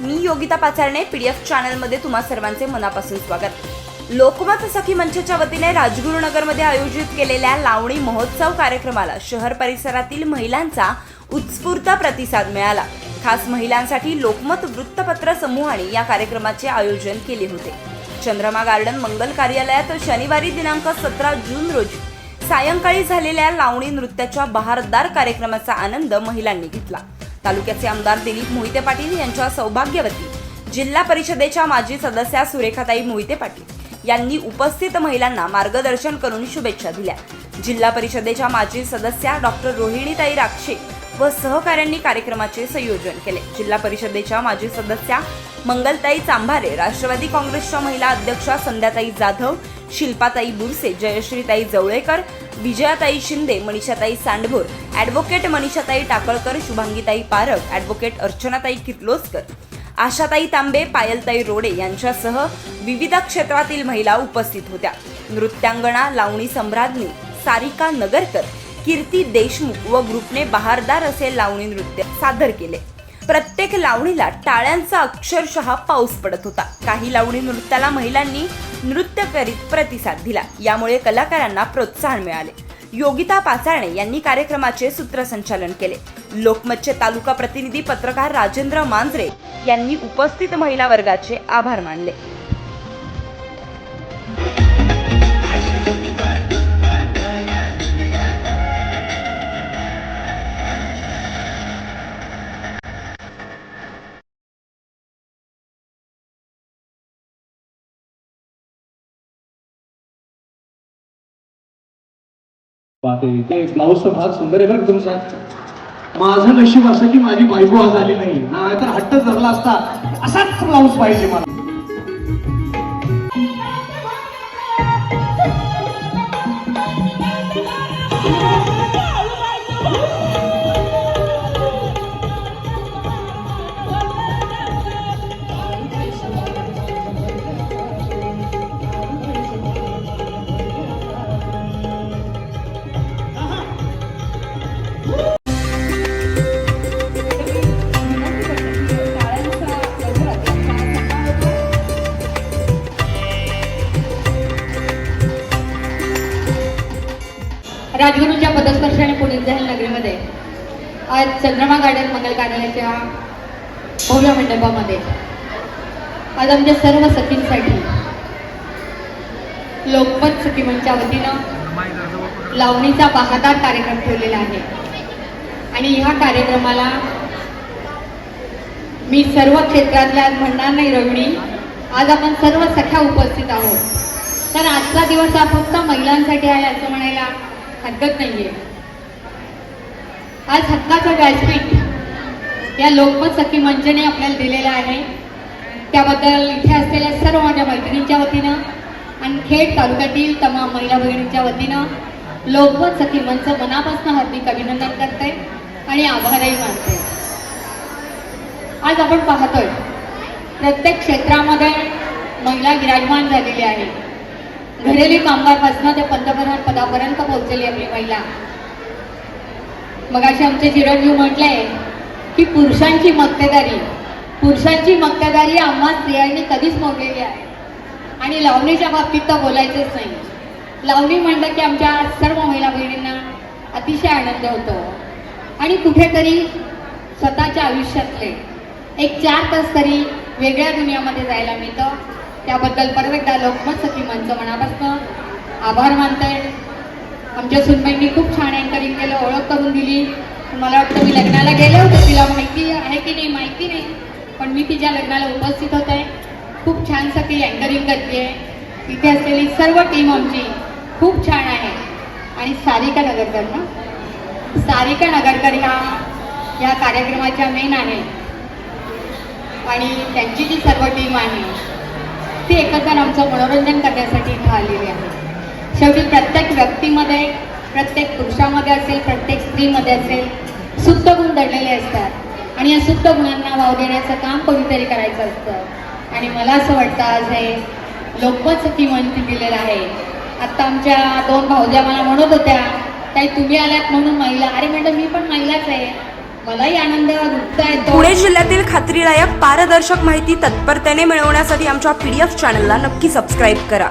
मी Yogita Pacharne PDF चॅनलमध्ये तुम्हा सर्वांचे मनापासून स्वागत. लोकमत सखी मंचच्या वतीने राजगुरुनगरमध्ये आयोजित केलेल्या लावणी महोत्सव कार्यक्रमाला शहर परिसरातील महिलांचा उत्स्फूर्त प्रतिसाद मिळाला. खास महिलांसाठी लोकमत वृत्तपत्र समूहाने या कार्यक्रमाचे आयोजन केले होते. चंद्रमा गार्डन मंगल कार्यालयात शनिवारी दिनांक सतरा जून रोजी सायंकाळी झालेल्या लावणी नृत्याच्या बहारदार कार्यक्रमाचा आनंद महिलांनी घेतला. तालुक्याचे आमदार दिलीप मोहिते पाटील यांच्या सौभाग्यवती जिल्हा परिषदेच्या माजी सदस्या सुरेखाताई मोहिते पाटील यांनी उपस्थित महिलांना मार्गदर्शन करून शुभेच्छा दिल्या. जिल्हा परिषदेच्या माजी सदस्या डॉक्टर रोहिणीताई राक्षे व सहकाऱ्यांनी कार्यक्रमाचे संयोजन केले. जिल्हा परिषदेच्या माजी सदस्या मंगलताई चांभारे राष्ट्रवादी काँग्रेसच्या महिला अध्यक्षा संध्याताई जाधव शिल्पाताई बुरसे जयश्रीताई जवळेकर विजयाताई शिंदे मनीषाताई सांडभोर ॲडव्होकेट मनीषाताई टाकळकर शुभांगीताई पारख ॲडव्होकेट अर्चनाताई किर्लोस्कर आशाताई तांबे पायलताई रोडे यांच्यासह विविध क्षेत्रातील महिला उपस्थित होत्या. नृत्यांगणा लावणी सम्राज्ञी सारिका नगरकर कीर्ती देशमुख व ग्रुपने बहारदार असे लावणी नृत्य सादर केले. प्रत्येक लावणीला टाळ्यांचा अक्षरशः पाऊस पडत होता. काही लावणी नृत्याला महिलांनी नृत्य करीत प्रतिसाद दिला. यामुळे कलाकारांना प्रोत्साहन मिळाले. योगिता पाचारणे यांनी कार्यक्रमाचे सूत्रसंचालन केले. लोकमतचे तालुका प्रतिनिधी पत्रकार राजेंद्र मांजरे यांनी उपस्थित महिला वर्गाचे आभार मानले. ते ब्लाऊजचा फार सुंदर आहे बरं तुमचा? माझं नशीब असं की माझी बायको आज आली नाही. नाही तर हट्ट धरला असता असाच ब्लाऊज पाहिजे मला. राजगुरूंच्या पदस्पर्शाने पुण्यात जाईल नगरीमध्ये. आज चंद्रमा गार्डन मंगल कार्यालयाच्या भव्य मंडपामध्ये. आज आमच्या सर्व सखींसाठी लोकमत सखी मंचच्या वतीनं लावणीचा बहादार कार्यक्रम ठेवलेला आहे. आणि ह्या कार्यक्रमाला मी सर्व क्षेत्रातल्या आज म्हणणार नाही रवणी आज आपण सर्व सख्या उपस्थित आहोत. तर आजचा दिवस हा फक्त महिलांसाठी आहे असं म्हणायला हरकत नाहीये. आज हक्काचं व्यासपीठ या लोकमत सखी मंचने आपल्याला दिलेलं आहे. त्याबद्दल इथे असलेल्या सर्व माझ्या मैत्रिणींच्या वतीनं आणि खेड तालुक्यातील तमाम महिला भगिनींच्या वतीनं लोकमत सखी मंच मनापासून हार्दिक अभिनंदन करते आणि आभारही मानते. आज आपण पाहतोय प्रत्येक क्षेत्रामध्ये महिला विराजमान झालेली आहे घरेली कामगारपासून ते पंतप्रधान पदापर्यंत पोहोचलेली आपली महिला. मग अशी आमचे चिरंजीव म्हटलंय की पुरुषांची मक्तेदारी पुरुषांची मक्तेदारी आम्हा स्त्रियांनी कधीच मोडलेली आहे. आणि लावणीच्या बाबतीत तर बोलायचंच नाही. लावणी म्हणलं की आमच्या सर्व महिला बहिणींना अतिशय आनंद होतो. आणि कुठेतरी स्वतःच्या आयुष्यातले एक चार तास तरी वेगळ्या दुनियामध्ये जायला मिळतं. त्याबद्दल परत एकदा लोकमत सखी मंच मनापासून आभार मानते. आमच्या सुनबाईंनी खूप छान अँकरिंग केलं ओळख करून दिली. मला वाटतं मी लग्नाला गेले होते तिला माहिती आहे की नाही माहिती नाही. पण मी तिच्या लग्नाला उपस्थित होते. खूप छान सगळी अँकरिंग करते तिथे असलेली सर्व टीम आमची खूप छान आहे. आणि सारिका नगरकर ना? सारिका नगरकर ह्या या कार्यक्रमाच्या मेन आहे. आणि त्यांची जी सर्व टीम आहे ती एकत्र आमचं मनोरंजन करण्यासाठी इथं आलेली आहे. शेवटी प्रत्येक व्यक्तीमध्ये प्रत्येक पुरुषामध्ये असेल प्रत्येक स्त्रीमध्ये असेल शुद्ध गुण दडलेले असतात. आणि या शुद्ध गुणांना वाव देण्याचं काम कोणीतरी करायचं असतं. आणि मला असं वाटतं आज हे लोकमत ती मंच दिलेलं आहे. आत्ता आमच्या दोन भाऊज्या मला म्हणत होत्या ताई तुम्ही आल्यात म्हणून महिला. अरे मॅडम मी पण महिलाच आहे. मलाही आनंद येतो पुणे जिल्ह्यातील खात्रीलायक पारदर्शक माहिती तत्परतेने मिळवण्यासाठी आमच्या पी डी एफ चॅनलला नक्की सबस्क्राईब करा.